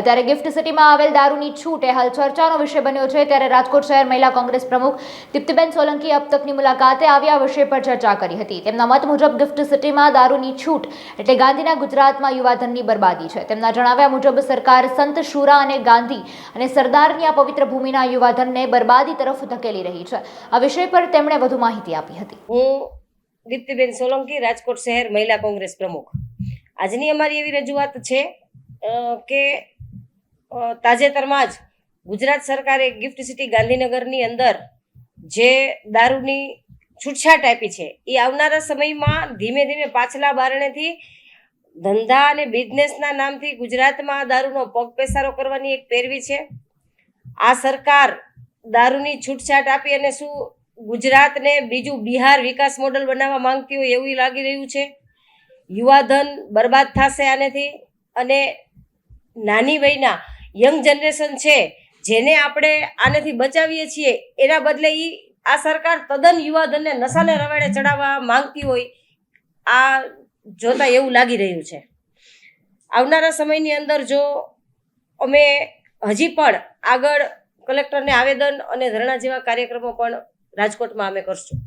અત્યારે ગિફ્ટ સિટીમાં આવેલ દારૂની છૂટ એ હાલ ચર્ચાનો વિષય બન્યો છે. ત્યારે રાજકોટ શહેર મહિલા કોંગ્રેસ પ્રમુખ દીપ્તિબેન સોલંકી અબ તકની મુલાકાતે આવ્યા વિષય પર ચર્ચા કરી હતી. તેમના મત મુજબ ગિફ્ટ સિટીમાં દારૂની છૂટ એટલે ગાંધીના ગુજરાતમાં યુવાધનની બરબાદી છે. તેમના જણાવ્યા મુજબ સરકાર સંત શુરા અને ગાંધી અને સરદારની આ પવિત્ર ભૂમિના યુવાધનને બરબાદી તરફ ધકેલી રહી છે. આ વિષય પર તેમણે વધુ માહિતી આપી હતી. હું દીપ્તિબેન સોલંકી, રાજકોટ શહેર મહિલા કોંગ્રેસ પ્રમુખ. આજની અમારી એવી રજૂઆત છે કે તાજેતરમાં જ ગુજરાત સરકારે ગિફ્ટ સિટી ગાંધીનગરની અંદર જે દારૂની છૂટછાટ આપી છે, એ આવનારા સમયમાં ધીમે ધીમે પાછલા બારણેથી ધંધા અને બિઝનેસના નામથી ગુજરાતમાં દારૂનો પગ પેસારો કરવાની એક પેરવી છે. આ સરકાર દારૂની છૂટછાટ આપી અને શું ગુજરાતને બીજું બિહાર વિકાસ મોડલ બનાવવા માંગતી હોય એવું લાગી રહ્યું છે? યુવાધન બરબાદ થશે આનેથી અને નાની વયના યંગ જનરેશન છે, જેને આપણે આનેથી બચાવીએ છીએ, એના બદલે એ આ સરકાર તદ્દન યુવાધનને નશાને રવાડે ચડાવવા માંગતી હોય, આ જોતા એવું લાગી રહ્યું છે. આવનારા સમયની અંદર જો અમે હજી પણ આગળ કલેક્ટરને આવેદન અને ધરણા જેવા કાર્યક્રમો પણ રાજકોટમાં અમે કરશું.